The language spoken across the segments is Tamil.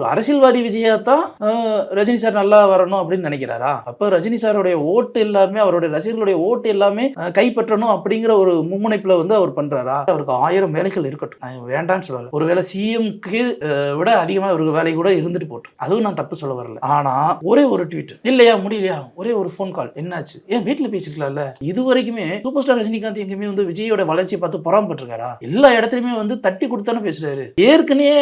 ஒரு அரசியல்வாதி விஜயா தான் ரஜினி சார் நல்லா வரணும் அப்படின்னு நினைக்கிறாரா? அப்ப ரஜினி சாருடைய ஓட்டு எல்லாமே அவருடைய ரசிகர்களுடைய ஓட்டு எல்லாமே கைப்பற்றணும் அப்படிங்கிற ஒரு மும்முனைப்புல வந்து அவர் பண்றாரா? அவருக்கு ஆயிரம் வேலைகள் இருக்கட்டும். நான் வேண்டாம்னு சொல்லல. ஒருவேளை சிஎம்க்கு விட அதிகமா இவருக்கு வேலை கூட இருந்துட்டு போட்டோம். அதுவும் நான் தப்பு சொல்ல வரல. ஆனா ஒரே ஒரு ட்வீட் இல்லையா முடியலையா? ஒரே ஒரு ஃபோன் கால் என்னாச்சு? ஏன் வீட்டுல பேசிக்கலாம்ல இது வரைக்குமே சூப்பர் ஸ்டார் ரஜினிகாந்த் எங்கேயுமே வந்து விஜயோட வளர்ச்சியை பார்த்து பொறாமப்பட்டிருக்காரா? எல்லா இடத்துலயுமே வந்து தட்டி கொடுத்தானே பேசுறாரு. ஏற்கனவே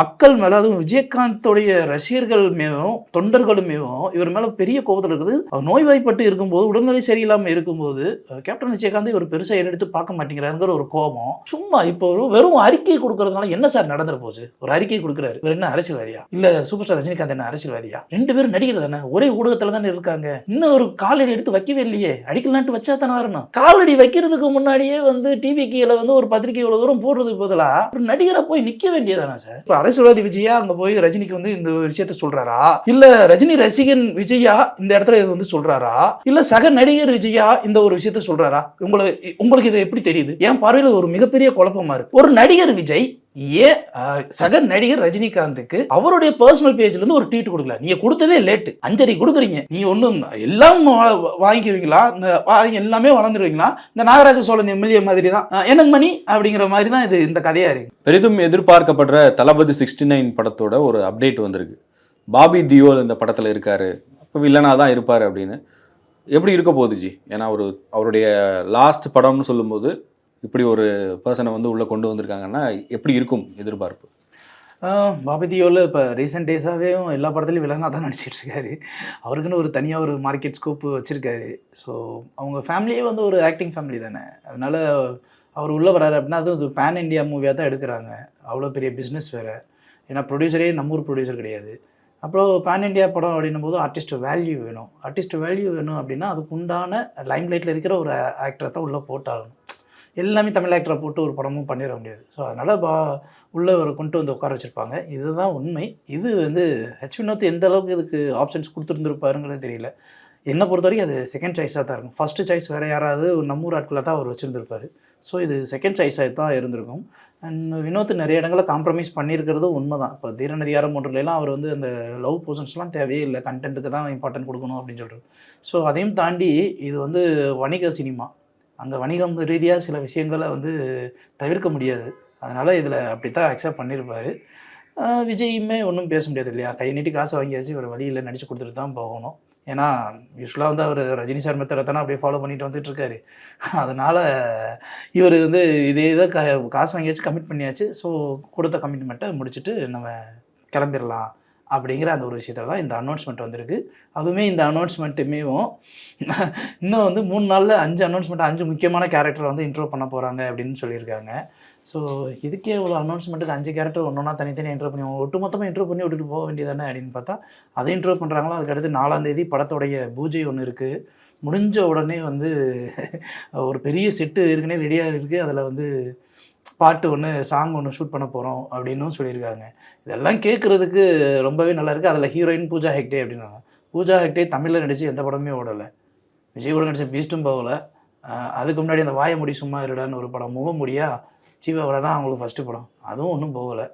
மக்கள் மேல அதுவும் விஜயகாந்தோடைய ரசிகர்கள் மேவும் தொண்டர்களுமேவும் இவர் மேல பெரிய கோபத்தில் இருக்குது. அவர் நோய்வாய்ப்பட்டு இருக்கும்போது உடல்நிலை சரியில்லாமல் இருக்கும்போது கேப்டன் விஜயகாந்த் இவர் பெருசாக எடுத்து பார்க்க மாட்டேங்கிறாருங்கிற ஒரு கோபம். சும்மா இப்போ வெறும் அறிக்கை கொடுக்கறதுனால என்ன சார் நடந்துட போச்சு ஒரு அறிக்கை கொடுக்குறாரு. இவர் என்ன அரசியல்வாதியா? இல்ல சூப்பர் ஸ்டார் ரஜினிகாந்த் என்ன அரசியல்வாதியா? ரெண்டு பேரும் நடிகர் தானே? ஒரே ஊடகத்துல தானே இருக்காங்க. இன்னும் ஒரு காலடி எடுத்து வைக்கவே இல்லையே. அடிக்கலான்ட்டு வச்சா தானே வரணும். காலடி வைக்கிறதுக்கு முன்னாடியே வந்து டிவி கீழே வந்து ஒரு பத்திரிக்கை இவ்வளவு தூரம் போடுறதுக்கு பதிலா ஒரு நடிகரை போய் நிக்க வேண்டியதானே சார்? இப்ப அரசியல்வாதி விஜயா அங்க போய் ரஜினிக்கு வந்து இந்த விஷயத்த சொல்றாரா? இல்ல ரஜினி ரசிகன் விஜயா இந்த இடத்துல இது வந்து சொல்றாரா? இல்ல சக நடிகர் விஜயா இந்த ஒரு விஷயத்த சொல்றாரா? உங்களுக்கு உங்களுக்கு இது எப்படி தெரியுது? என் பார்வையில் ஒரு மிகப்பெரிய குழப்பமா இருக்கு. ஒரு நடிகர் விஜய் ஏன் சக நடிகர் ரஜினிகாந்துக்கு அவருடைய பர்சனல் பேஜ்ல இருந்து ஒரு ட்வீட் கொடுக்கல. நீங்க கொடுத்ததே லேட்டு அஞ்சரி கொடுக்குறீங்க. நீ ஒண்ணும் எல்லாம் வாங்கிக்குவீங்களா? இந்த வா- எல்லாமே வளர்ந்துருவீங்களா? இந்த நாகராஜ சோழன் எம்எல்ஏ மாதிரி தான் எனக்கு மணி? அப்படிங்கிற மாதிரி தான் இது இந்த கதையா இருக்கு. பெரிதும் எதிர்பார்க்கப்படுற தளபதி சிக்ஸ்டி நைன் படத்தோட ஒரு அப்டேட் வந்திருக்கு. பாபி தியோல் இந்த படத்தில் இருக்காரு. இப்போ வில்லனாக தான் இருப்பார் அப்படின்னு. எப்படி இருக்க போகுது ஜி? ஏன்னா ஒரு அவருடைய லாஸ்ட் படம்னு சொல்லும்போது இப்படி ஒரு பர்சனை வந்து உள்ளே கொண்டு வந்திருக்காங்கன்னா எப்படி இருக்கும் எதிர்பார்ப்பு? பாபி தியோவில் இப்போ ரீசெண்ட் டேஸாகவே எல்லா படத்துலையும் வில்லனாக தான் நடிச்சிட்டு இருக்காரு. அவருக்குன்னு ஒரு தனியாக ஒரு மார்க்கெட் ஸ்கோப்பு வச்சுருக்காரு. ஸோ அவங்க ஃபேமிலியே வந்து ஒரு ஆக்டிங் ஃபேமிலி தானே. அதனால் அவர் உள்ளே வராரு அப்படின்னா அது பேன் இண்டியா மூவியாக தான் எடுக்கிறாங்க. அவ்வளோ பெரிய பிஸ்னஸ் வேறு. ஏன்னா ப்ரொடியூசரே நம்ம ஊர் ப்ரொடியூசர் கிடையாது. அப்புறம் பேன் இண்டியா படம் அப்படின்னும் போது ஆர்டிஸ்ட் வேல்யூ வேணும். ஆர்டிஸ்ட் வேல்யூ வேணும் அப்படின்னா அதுக்கு உண்டான லைம் லைட்டில் இருக்கிற ஒரு ஆக்டரை தான் உள்ளே போட்டாகணும். எல்லாமே தமிழ் ஆக்டரை போட்டு ஒரு படமும் பண்ணிட முடியாது. ஸோ அதனால் பா உள்ளே ஒரு கொண்டு வந்து உட்கார வச்சுருப்பாங்க. இதுதான் உண்மை. இது வந்து ஹெச் வினோத் எந்த அளவுக்கு இதுக்கு ஆப்ஷன்ஸ் கொடுத்துருந்துருப்பாருங்கிறது தெரியல. என்னை பொறுத்த வரைக்கும் அது செகண்ட் சாய்ஸாக தான் இருக்கும். ஃபஸ்ட்டு சாய்ஸ் வேறு யாராவது நம்மூர் நம்ம ஊர் ஆட்களை தான் அவர் வச்சுருந்துருப்பார். ஸோ இது செகண்ட் சாய்ஸாக தான் இருந்திருக்கும். அண்ட் வினோத் நிறைய இடங்களில் காம்ப்ரமைஸ் பண்ணியிருக்கிறது உண்மை தான் இப்போ தீரநதிகாரம் ஒன்றுலாம் அவர் வந்து அந்த லவ் போர்ஷன்ஸ்லாம் தேவையே இல்லை. கண்டென்ட்டுக்கு தான் இம்பார்ட்டன்ட் கொடுக்கணும் அப்படின்னு சொல்கிறார் ஸோ அதையும் தாண்டி இது வந்து வணிக சினிமா. அங்கே வணிகம் ரீதியாக சில விஷயங்களை வந்து தவிர்க்க முடியாது. அதனால் இதில் அப்படி தான் அக்செப்ட் பண்ணியிருப்பார் விஜயுமே ஒன்றும் பேச முடியாது இல்லையா? கை நீட்டி காசு வாங்கியாச்சு ஒரு வழியில் நடிச்சு கொடுத்துட்டு தான் போகணும். ஏன்னா யூஸ்வலாக வந்து அவர் ரஜினி சார் மெத்தடை தானே அப்படியே ஃபாலோ பண்ணிட்டு வந்துட்டு இருக்காரு. அதனால் இவர் வந்து இதே இதை க காசு வாங்கியாச்சு கமிட் பண்ணியாச்சு. ஸோ கொடுத்த கமிட்மெண்ட்டை முடிச்சுட்டு நம்ம கிளம்பிடலாம் அப்படிங்கிற அந்த ஒரு விஷயத்தில் தான் இந்த அனௌன்ஸ்மெண்ட் வந்திருக்கு. அதுவுமே இந்த அனௌன்ஸ்மெண்ட்டுமேவும் இன்னும் வந்து மூணு நாளில் அஞ்சு அனௌன்ஸ்மெண்ட் அஞ்சு முக்கியமான கேரக்டர் வந்து இன்ட்ரோ பண்ண போகிறாங்க அப்படின்னு சொல்லியிருக்காங்க. ஸோ இதுக்கே இவ்வளோ அனௌன்ஸ்மெண்ட்டுக்கு அஞ்சு கேரக்டர் ஒன்றா தனித்தனியாக இன்ட்ரோ பண்ணி ஒட்டுமொத்தமாக இன்ட்ரோ பண்ணி விட்டுட்டு போக வேண்டியதானே அப்படின்னு பார்த்தா அதை இன்ட்ரோ பண்ணுறாங்களோ அதுக்கடுத்து நாலாந்தேதி படத்தோடைய பூஜை ஒன்று இருக்குது முடிஞ்ச உடனே வந்து ஒரு பெரிய செட்டு ஏற்கனவே ரெடியாக இருக்குது அதில் வந்து பாட்டு ஒன்று சாங் ஒன்று ஷூட் பண்ண போகிறோம் அப்படின்னும் சொல்லியிருக்காங்க. இதெல்லாம் கேட்குறதுக்கு ரொம்பவே நல்லா இருக்குது அதில் ஹீரோயின் பூஜா ஹெக்டே அப்படின்னாங்க. பூஜா ஹெக்டே தமிழில் நடித்து எந்த படமே ஓடலை. விஜய் கூட நடித்த பீஸ்ட்டும் போகலை. அதுக்கு முன்னாடி அந்த வாய முடி சும்மா இருடான்னு ஒரு படம் முகமுடியா ஜீவாவோட தான் அவங்களுக்கு ஃபஸ்ட்டு படம். அதுவும் ஒன்றும் போகலை.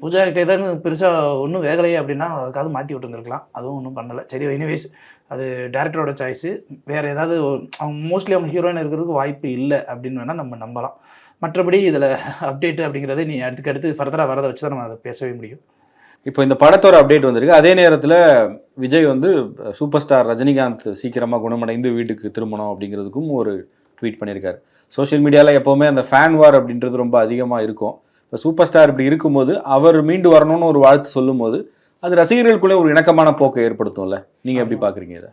பூஜா ஹெக்டே தான் பெருசாக ஒன்றும் வேகலையே அப்படின்னா அதுக்காவது மாற்றி விட்டுருந்துருக்கலாம். அதுவும் ஒன்றும் பண்ணலை. சரி எனிவேஸ் அது டேரக்டரோட சாய்ஸு வேறு ஏதாவது அவங்க மோஸ்ட்லி அவங்க ஹீரோயின் இருக்கிறதுக்கு வாய்ப்பு இல்லை அப்படின்னு வேணால் நம்ம நம்பலாம். மற்றபடி இதில் அப்டேட் அப்படிங்கிறது நீ அடுத்துக்கு அடுத்து ஃபர்தராக வரதை வச்சு தான் நம்ம அதை பேசவே முடியும். இப்போ இந்த படத்தோட அப்டேட் வந்திருக்கு. அதே நேரத்தில் விஜய் வந்து சூப்பர் ஸ்டார் ரஜினிகாந்த் சீக்கிரமாக குணமடைந்து வீட்டுக்கு திரும்பணும் அப்படிங்கிறதுக்கும் ஒரு ட்வீட் பண்ணியிருக்காரு. சோஷியல் மீடியாவில் எப்போவுமே அந்த ஃபேன் வார் அப்படின்றது ரொம்ப அதிகமாக இருக்கும். இப்போ சூப்பர் ஸ்டார் இப்படி இருக்கும்போது அவர் மீண்டு வரணும்னு ஒரு வாழ்த்து சொல்லும்போது அது ரசிகர்களுக்குள்ளே ஒரு இணக்கமான போக்கை ஏற்படுத்தும்ல. நீங்கள் எப்படி பார்க்குறீங்க இதை?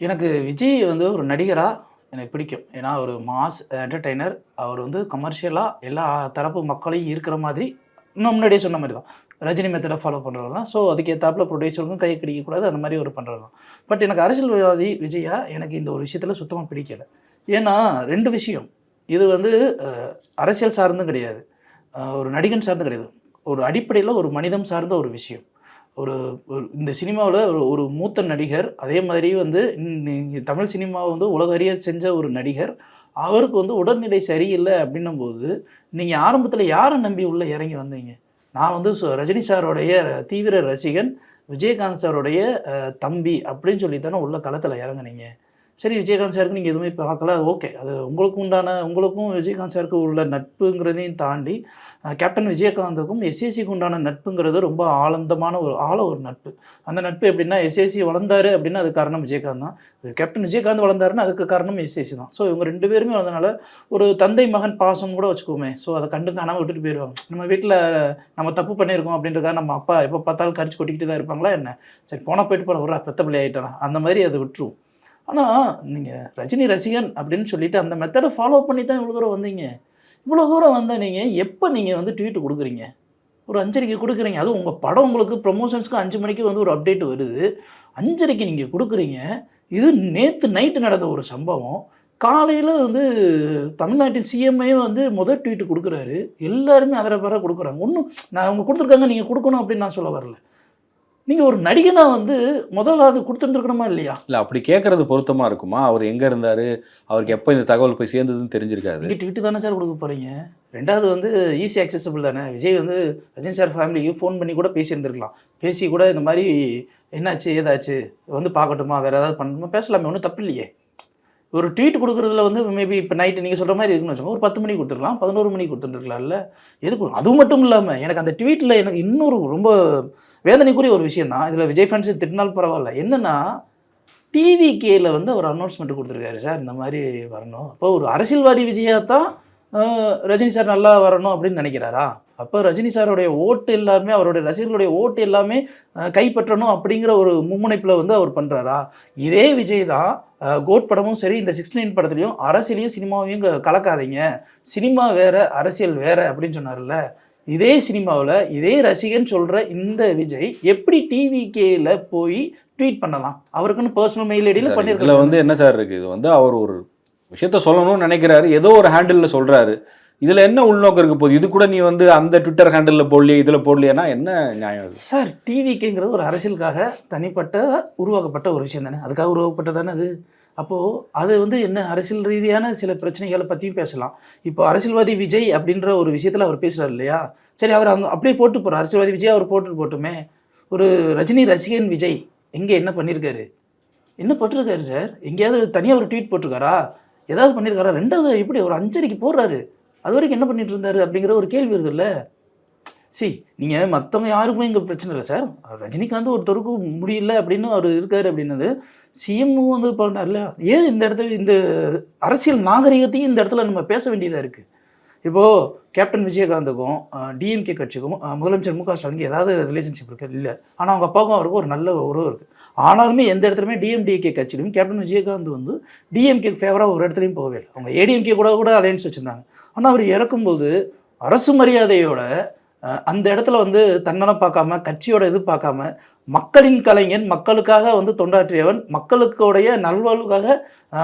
எனக்கு விஜய் வந்து ஒரு நடிகராக எனக்கு பிடிக்கும். ஏன்னா ஒரு மாஸ் என்டர்டெய்னர் அவர் வந்து கமர்ஷியலாக எல்லா தரப்பு மக்களையும் இருக்கிற மாதிரி இன்னும் முன்னாடியே சொன்ன மாதிரி தான். ரஜினி மெத்தடை ஃபாலோ பண்ணுறது தான். ஸோ அதுக்கு ஏற்றாப்புல ப்ரொடியூசருக்கும் கை கிடைக்கக்கூடாது. அந்த மாதிரி ஒரு பண்ணுறது தான். பட் எனக்கு அரசியல்வாதி விஜயா எனக்கு இந்த ஒரு விஷயத்தில் சுத்தமாக பிடிக்கலை. ஏன்னா ரெண்டு விஷயம். இது வந்து அரசியல் சார்ந்தும் கிடையாது. ஒரு நடிகன் சார்ந்தும் கிடையாது. ஒரு அடிப்படையில் ஒரு மனிதம் சார்ந்த ஒரு விஷயம். ஒரு ஒரு இந்த சினிமாவில் ஒரு ஒரு மூத்த நடிகர் அதே மாதிரி வந்து தமிழ் சினிமாவை வந்து உலக அறிய செஞ்ச ஒரு நடிகர் அவருக்கு வந்து உடல்நிலை சரியில்லை அப்படின்னும் போது நீங்கள் ஆரம்பத்தில் யாரை நம்பி உள்ளே இறங்கி வந்தீங்க? நான் வந்து ரஜினி சாரோடைய தீவிர ரசிகன் விஜயகாந்த் சாரோடைய தம்பி அப்படின்னு சொல்லி தானே உள்ள களத்தில் இறங்குனீங்க. சரி விஜயகாந்த் சாருக்கு நீங்கள் எதுவுமே பார்க்கல அது ஓகே அது உங்களுக்கு உண்டான உங்களுக்கும் விஜயகாந்த் சாருக்கு உள்ள நட்புங்கிறதையும் தாண்டி கேப்டன் விஜயகாந்துக்கும் எஸ்எஸ்சிக்கு உண்டான நட்புங்கிறது ரொம்ப ஆனந்தமான ஒரு ஆழ ஒரு நட்பு. அந்த நட்பு எப்படின்னா எஸ்ஏசி வளர்ந்தாரு அப்படின்னா அது காரணம் விஜயகாந்த் தான். கேப்டன் விஜயகாந்த் வளர்ந்தாருன்னா அதுக்கு காரணம் எஸ்ஏசி தான். ஸோ இவங்க ரெண்டு பேருமே வளர்ந்தனால ஒரு தந்தை மகன் பாசம் கூட வச்சுக்கோமே ஸோ அதை கண்டு காணாமல் விட்டுட்டு போயிடுவாங்க நம்ம வீட்டில் நம்ம தப்பு பண்ணியிருக்கோம் அப்படின்றதுக்காக நம்ம அப்பா எப்போ பார்த்தாலும் கரிச்சு கொட்டிக்கிட்டு தான் இருப்பாங்களா என்ன? சரி போனால் போயிட்டு போகிற ஒரு பெத்த பிள்ளை ஆகிட்டானா அந்த மாதிரி அதை விட்டுருவோம். ஆனால் நீங்கள் ரஜினி ரசிகன் அப்படின்னு சொல்லிட்டு அந்த மெத்தடை ஃபாலோ பண்ணி தான் இவ்வளோ தூரம் வந்தீங்க. இவ்வளோ தூரம் வந்த நீங்கள் எப்போ நீங்கள் வந்து ட்வீட் கொடுக்குறீங்க? ஒரு அஞ்சரைக்கு கொடுக்குறீங்க. அதுவும் உங்கள் படம் உங்களுக்கு ப்ரொமோஷன்ஸ்க்கு அஞ்சு மணிக்கு வந்து ஒரு அப்டேட் வருது. அஞ்சரைக்கு நீங்கள் கொடுக்குறீங்க. இது நேற்று நைட்டு நடந்த ஒரு சம்பவம். காலையில் வந்து தமிழ்நாட்டின் சிஎம்ஏ வந்து முதல் ட்வீட் கொடுக்குறாரு. எல்லாருமே அதர கொடுக்குறாங்க. ஒன்றும் நான் அவங்க கொடுத்துருக்காங்க நீங்கள் கொடுக்கணும் அப்படின்னு நான் சொல்ல வரல. நீங்கள் ஒரு நடிகனா வந்து முதலாவது கொடுத்துட்டுருக்கணுமா இல்லையா? இல்லை அப்படி கேட்கறது பொருத்தமா இருக்குமா? அவர் எங்க இருந்தாரு? அவருக்கு எப்போ இந்த தகவல் போய் சேர்ந்ததுன்னு தெரிஞ்சிருக்காது. நீங்கள் ட்வீட்டு தானே சார் கொடுக்க போகிறீங்க ரெண்டாவது வந்து ஈஸி அக்சசபிள் தானே? விஜய் வந்து ரஜினி சார் ஃபேமிலிக்கு ஃபோன் பண்ணி கூட பேசியிருந்துருக்கலாம். பேசி கூட இந்த மாதிரி என்னாச்சு ஏதாச்சு வந்து பார்க்கட்டுமா? வேறு ஏதாவது பண்ணணுமா? பேசலாமே ஒன்றும் தப்பு இல்லையே. ஒரு ட்வீட் கொடுக்குறதுல வந்து மேபி இப்போ நைட்டு நீங்கள் சொல்கிற மாதிரி இருக்குன்னு வச்சுக்கோங்க. ஒரு பத்து மணிக்கு கொடுத்துருக்கலாம் பதினோரு மணிக்கு கொடுத்துருக்கலாம்ல எதுக்கு? அதுவும் மட்டும் இல்லாமல் எனக்கு அந்த ட்வீட்டில் எனக்கு இன்னொரு ரொம்ப வேதனைக்குரிய ஒரு விஷயம் தான் இதில் விஜய் ஃபேன்ஸ் திட்டினால் பரவாயில்ல. என்னென்னா டிவிகேயில் வந்து அவர் அனௌன்ஸ்மெண்ட் கொடுத்துருக்காரு சார் இந்த மாதிரி வரணும். அப்போ ஒரு அரசியல்வாதி விஜயா தான் ரஜினி சார் நல்லா வரணும் அப்படின்னு நினைக்கிறாரா? அப்போ ரஜினி சாருடைய ஓட்டு எல்லாருமே அவருடைய ரசிகர்களுடைய ஓட்டு எல்லாமே கைப்பற்றணும் அப்படிங்கிற ஒரு மும்முனைப்பில் வந்து அவர் பண்ணுறாரா இதே விஜய் தான் கோட் படமும் சரி இந்த சிக்ஸ்டி நைன் படத்துலையும் அரசியலையும் சினிமாவையும் கலக்காதீங்க. சினிமா வேற அரசியல் வேற அப்படின்னு சொன்னார்ல. இதே சினிமாவில் இதே ரசிகன் சொல்கிற இந்த விஜய் எப்படி டிவிகேல போய் ட்வீட் பண்ணலாம்? அவருக்குன்னு பர்சனல் மெயில் ஐடியில் இதுல பண்ணியிருக்காரு. வந்து என்ன சார் இருக்கு? இது வந்து அவர் ஒரு விஷயத்த சொல்லணும்னு நினைக்கிறாரு. ஏதோ ஒரு ஹேண்டில்ல சொல்றாரு. இதுல என்ன உள்நோக்கம் இருக்க போகுது? இது கூட நீ வந்து அந்த ட்விட்டர் ஹேண்டில்ல போடலையே இதுல போடலையானா என்ன நியாயம் இது சார் டிவிக்குங்கிறது ஒரு அரசியலுக்காக தனிப்பட்ட உருவாக்கப்பட்ட ஒரு விஷயம் தானே? அதுக்காக உருவாக்கப்பட்டது தானே அது? அப்போது அது வந்து என்ன அரசியல் ரீதியான சில பிரச்சனைகளை பற்றியும் பேசலாம். இப்போ அரசியல்வாதி விஜய் அப்படின்ற ஒரு விஷயத்தில் அவர் பேசுகிறார் இல்லையா? சரி அவர் அங்கே அப்படியே போட்டு போகிறார் அரசியல்வாதி விஜய் அவர் போட்டு போட்டுமே. ஒரு ரஜினி ரசிகன் விஜய் எங்கே என்ன பண்ணியிருக்காரு என்ன போட்டிருக்காரு சார்? எங்கேயாவது தனியாக ஒரு ட்வீட் போட்டிருக்காரா? ஏதாவது பண்ணியிருக்காரா ரெண்டாவது எப்படி ஒரு அஞ்சரைக்கு போடுறாரு. அது வரைக்கும் என்ன பண்ணிட்டு இருந்தாரு அப்படிங்கிற ஒரு கேள்வி வருது இல்லை? சி நீங்கள் மற்றவங்க யாருக்குமே இங்கே பிரச்சனை இல்லை சார். ரஜினிகாந்த் ஒருத்தருக்கு முடியல அப்படின்னு அவர் இருக்காரு அப்படின்னது சிஎம் வந்து பண்ணார்ல ஏன் இந்த இடத்துல இந்த அரசியல் நாகரிகத்தையும் இந்த இடத்துல நம்ம பேச வேண்டியதாக இருக்குது இப்போது கேப்டன் விஜயகாந்துக்கும் டிஎம்கே கட்சிக்கும் முதலமைச்சர் மு க ஸ்டாலினுக்கு ஏதாவது ரிலேஷன்ஷிப் இருக்குது இல்லை. ஆனால் அவங்க அப்பாவுக்கும் அவருக்கும் ஒரு நல்ல உறவு இருக்குது ஆனாலுமே எந்த இடத்துலையுமே டிஎம்டிஏகே கட்சியிலும் கேப்டன் விஜயகாந்த் வந்து டிஎம்கே ஃபேவராக ஒரு இடத்துலையும் போகவே இல்லை. அவங்க ஏடிஎம்கே கூட கூட அலையன்ஸ் வச்சுருந்தாங்க. ஆனால் அவர் இறக்கும்போது அரசு மரியாதையோட அந்த இடத்துல வந்து தன்னலம் பார்க்காம கட்சியோட இது பார்க்காம மக்களின் கலைஞன் மக்களுக்காக வந்து தொண்டாற்றியவன் மக்களுக்குடைய நல்வாழ்வுக்காக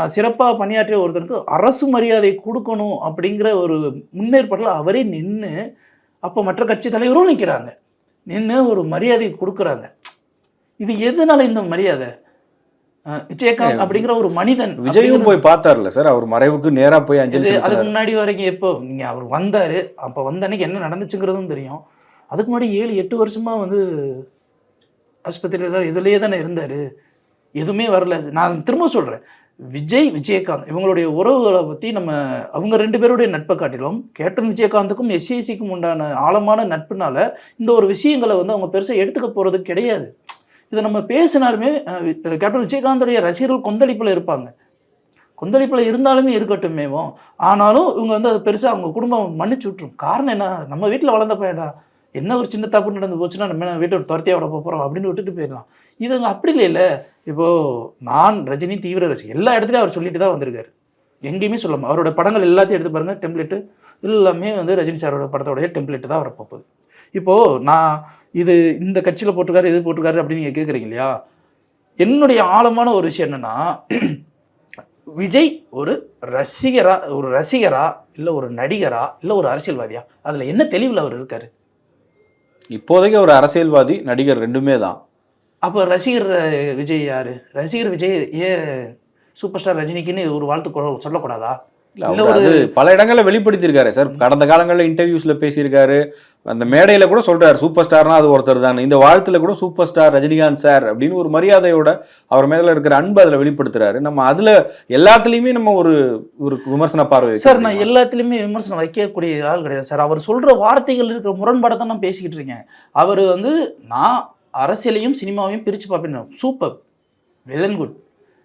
சிறப்பாக பணியாற்றிய ஒருத்தருக்கு அரசு மரியாதை கொடுக்கணும் அப்படிங்கிற ஒரு முன்னேற்பாட்டில் அவரே நின்று அப்போ மற்ற கட்சி தலைவரும் நிற்கிறாங்க நின்று ஒரு மரியாதை கொடுக்குறாங்க. இது எதனால இந்த மரியாதை? விஜயகாந்த் அப்படிங்கிற ஒரு மனிதன் விஜயும் போய் பார்த்தார்ல சார் அவர் மறைவுக்கு நேரா போய் அஞ்சலி அதுக்கு. முன்னாடி வரைக்கும் எப்போ? நீங்கள் அவர் வந்தார் அப்போ வந்த அன்னைக்கு என்ன நடந்துச்சுங்கிறதும் தெரியும். அதுக்கு முன்னாடி ஏழு எட்டு வருஷமா வந்து ஆஸ்பத்திரியில் தான் இதுலேயே தானே இருந்தார். எதுவுமே வரல. நான் திரும்ப சொல்கிறேன் விஜய் விஜயகாந்த் இவங்களுடைய உறவுகளை பற்றி நம்ம அவங்க ரெண்டு பேருடைய நட்பை காட்டிலும் கேப்டன் விஜயகாந்துக்கும் எஸ்ஏசிக்கும் உண்டான ஆழமான நட்புனால இந்த ஒரு விஷயங்களை வந்து அவங்க பெருசாக எடுத்துக்க போகிறது கிடையாது. இதை நம்ம பேசினாலுமே கேப்டன் விஜயகாந்தோடைய ரசிகர்கள் கொந்தளிப்பில் இருப்பாங்க. கொந்தளிப்பில் இருந்தாலுமே இருக்கட்டுமேவும் ஆனாலும் இவங்க வந்து அது பெருசாக அவங்க குடும்பம் மன்னிச்சு விட்டுரும். காரணம் என்ன? நம்ம வீட்டில் வளர்ந்த பையடா என்ன ஒரு சின்ன தப்பு நடந்து போச்சுன்னா நம்ம என்ன வீட்டை துரத்தியாக விட போகிறோம் அப்படின்னு விட்டுட்டு போயிடலாம். இது அப்படி அப்படி இல்லை இப்போது நான் ரஜினி தீவிர ரசிகர். எல்லா இடத்துலையும் அவர் சொல்லிட்டு தான் வந்திருக்காரு. எங்கேயுமே சொல்லாமல் அவரோட படங்கள் எல்லாத்தையும் எடுத்து பாருங்கள் டெம்ப்ளேட்டு எல்லாமே வந்து ரஜினி சாரோட படத்தோடைய டெம்ப்ளேட்டு தான் வரப்போகுது இப்போது நான் இது இந்த கட்சியில் போட்டிருக்காரு இது போட்டிருக்காரு அப்படின்னு நீங்கள் கேட்குறீங்க இல்லையா? என்னுடைய ஆழமான ஒரு விஷயம் என்னென்னா விஜய் ஒரு ரசிகரா ஒரு ரசிகரா இல்லை ஒரு நடிகரா இல்லை ஒரு அரசியல்வாதியா? அதில் என்ன தெளிவில் அவர் இருக்காரு? இப்போதைக்கு ஒரு அரசியல்வாதி நடிகர் ரெண்டுமே தான். அப்போ ரசிகர் விஜய் யாரு? ரசிகர் விஜய் ஏன் சூப்பர் ஸ்டார் ரஜினிக்குன்னு ஒரு வாழ்த்து சொல்லக்கூடாதா? இல்ல, அது பல இடங்கள்ல வெளிப்படுத்தியிருக்காரு சார். கடந்த காலங்களில் இன்டர்வியூஸ்ல பேசியிருக்காரு. அந்த மேடையில கூட சொல்றாரு சூப்பர் ஸ்டார்னா அது ஒருத்தர் தான். இந்த வாழ்த்துல கூட சூப்பர் ஸ்டார் ரஜினிகாந்த் சார் அப்படின்னு ஒரு மரியாதையோட அவர் மேல இருக்கிற அன்பு அதுல வெளிப்படுத்துறாரு. நம்ம அதுல எல்லாத்துலயுமே நம்ம ஒரு ஒரு விமர்சன பார்வை சார் நான்? எல்லாத்துலேயுமே விமர்சனம் வைக்கக்கூடிய ஆள் கிடையாது சார். அவர் சொல்ற வார்த்தைகள் இருக்கிற முரண்பாடை தான் நான் பேசிக்கிட்டு இருக்கேன். அவர் வந்து நான் அரசியலையும் சினிமாவையும் பிரித்து பார்ப்பேன். சூப்பர். Well and good.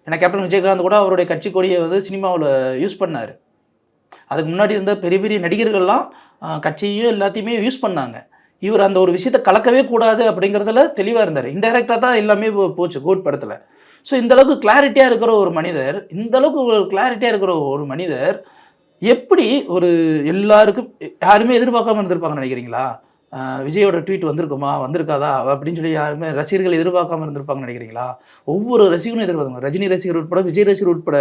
ஏன்னா கேப்டன் விஜயகாந்த் கூட அவருடைய கட்சி கொடியை வந்து சினிமாவில் யூஸ் பண்ணார். அதுக்கு முன்னாடி இருந்த பெரிய பெரிய நடிகர்கள்லாம் கட்சியும் கட்சியையும் எல்லாத்தையுமே யூஸ் பண்ணாங்க. இவர் அந்த ஒரு விஷயத்தை கலக்கவே கூடாது அப்படிங்கிறதுல தெளிவாக இருந்தார். இன்டெரக்டாக தான் எல்லாமே போ- போச்சு கோட் படத்தில். ஸோ இந்தளவுக்கு கிளாரிட்டியாக இருக்கிற ஒரு மனிதர் இந்த அளவுக்கு ஒரு கிளாரிட்டியாக இருக்கிற ஒரு மனிதர் எப்படி ஒரு எல்லாருக்கும் யாருமே எதிர்பார்க்காம இருந்திருப்பாங்க நினைக்கிறீங்களா? விஜயோட ட்வீட் வந்திருக்குமா? வந்திருக்காதா? அப்படின்னு சொல்லி யாருமே ரசிகர்கள் எதிர்பார்க்காம இருந்திருப்பாங்கன்னு நினைக்கிறீங்களா? ஒவ்வொரு ரசிகனும் எதிர்பார்ப்பாங்க. ரஜினி ரசிகர் உட்பட விஜய் ரசிகர் உட்பட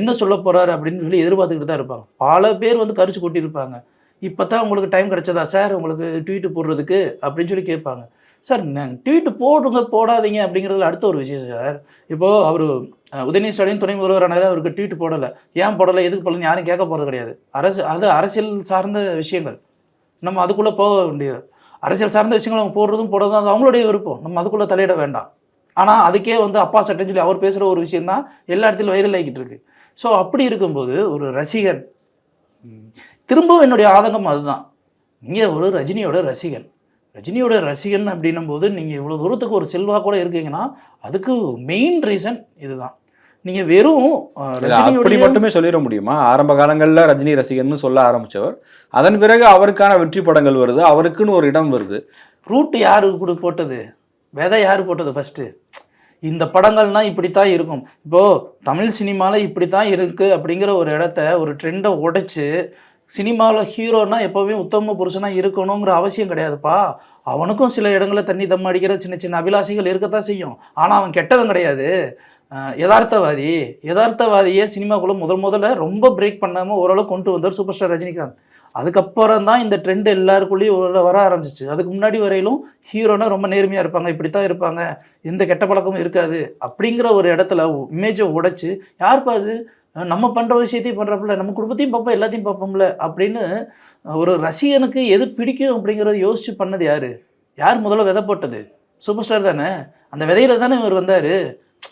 என்ன சொல்ல போகிறாரு அப்படின்னு சொல்லி எதிர்பார்த்துக்கிட்டு தான் இருப்பாங்க. பல பேர் வந்து கரிச்சு கொட்டியிருப்பாங்க. இப்போ தான் உங்களுக்கு டைம் கிடைச்சதா? சார் உங்களுக்கு ட்வீட்டு போடுறதுக்கு அப்படின்னு சொல்லி கேட்பாங்க. சார் ட்வீட் போடுங்க போடாதீங்க அப்படிங்கிறதுல அடுத்த ஒரு விஷயம் சார். இப்போது அவர் உதயநிதி ஸ்டாலின் துணை முதல்வரானார் அவருக்கு ட்வீட் போடலை. ஏன் போடலை? எதுக்கு போடலன்னு யாரும் கேட்க போகிறது கிடையாது. அரசு அது அரசியல் சார்ந்த விஷயங்கள். நம்ம அதுக்குள்ளே போக வேண்டியது அரசியல் சார்ந்த விஷயங்கள் அவங்க போடுறதும் போடுறதும் அது அவங்களுடைய விருப்பம். நம்ம அதுக்குள்ளே தலையிட வேண்டாம். ஆனால் அதுக்கே வந்து அப்பா சட்டம் சொல்லி அவர் பேசுகிற ஒரு விஷயம் தான் எல்லா இடத்துலையும் வைரல் ஆகிக்கிட்டு இருக்கு. ஸோ அப்படி இருக்கும்போது ஒரு ரசிகன் திரும்பவும் என்னுடைய ஆதங்கம் அதுதான். நீங்கள் ஒரு ரஜினியோட ரசிகன். ரஜினியோட ரசிகன் அப்படின்னும் போது நீங்கள் இவ்வளோ தூரத்துக்கு ஒரு செல்வா கூட இருக்கீங்கன்னா அதுக்கு மெயின் ரீசன் இதுதான். நீங்கள் வெறும் அப்படி மட்டுமே சொல்லிட முடியுமா? ஆரம்ப காலங்கள்ல ரஜினி ரசிகன்னு சொல்ல ஆரம்பிச்சவர். அதன் பிறகு அவருக்கான வெற்றி படங்கள் வருது அவருக்குன்னு ஒரு இடம் வருது. ரூட் யாரு கூட போட்டது? விதை யாரு போட்டது ஃபர்ஸ்ட் இந்த படங்கள்னா இப்படித்தான் இருக்கும். இப்போ தமிழ் சினிமாவில் இப்படி தான் இருக்கு அப்படிங்கிற ஒரு இடத்த ஒரு ட்ரெண்டை உடைச்சு சினிமாவில் ஹீரோனா எப்போவுமே உத்தம புருஷனா இருக்கணுங்கிற அவசியம் கிடையாதுப்பா. அவனுக்கும் சில இடங்களில் தண்ணி தம் அடிக்கிற சின்ன சின்ன அபிலாஷைகள் இருக்கத்தான் செய்யும். ஆனால் அவன் கெட்டவன் கிடையாது. யதார்த்தவாதி. யதார்த்தவாதியை சினிமாக்குள்ளே முதல் முதல்ல ரொம்ப பிரேக் பண்ணாமல் ஓரளவு கொண்டு வந்தார் சூப்பர் ஸ்டார் ரஜினிகாந்த். அதுக்கப்புறம் தான் இந்த ட்ரெண்ட் எல்லாருக்குள்ளேயும் வர ஆரம்பிச்சிச்சு. அதுக்கு முன்னாடி வரையிலும் ஹீரோனா ரொம்ப நேர்மையாக இருப்பாங்க இப்படி தான் இருப்பாங்க எந்த கெட்ட பழக்கமும் இருக்காது அப்படிங்கிற ஒரு இடத்துல இமேஜை உடைச்சு யாருப்பா அது? நம்ம பண்ணுற விஷயத்தையும் பண்ணுறப்பல நம்ம குடும்பத்தையும் பார்ப்போம் எல்லாத்தையும் பார்ப்போம்ல அப்படின்னு ஒரு ரசிகனுக்கு எது பிடிக்கும் அப்படிங்கிறத யோசிச்சு பண்ணது யார்? யார் முதல்ல விதை போட்டது? சூப்பர் ஸ்டார் தானே? அந்த விதையில தானே இவர் வந்தார்?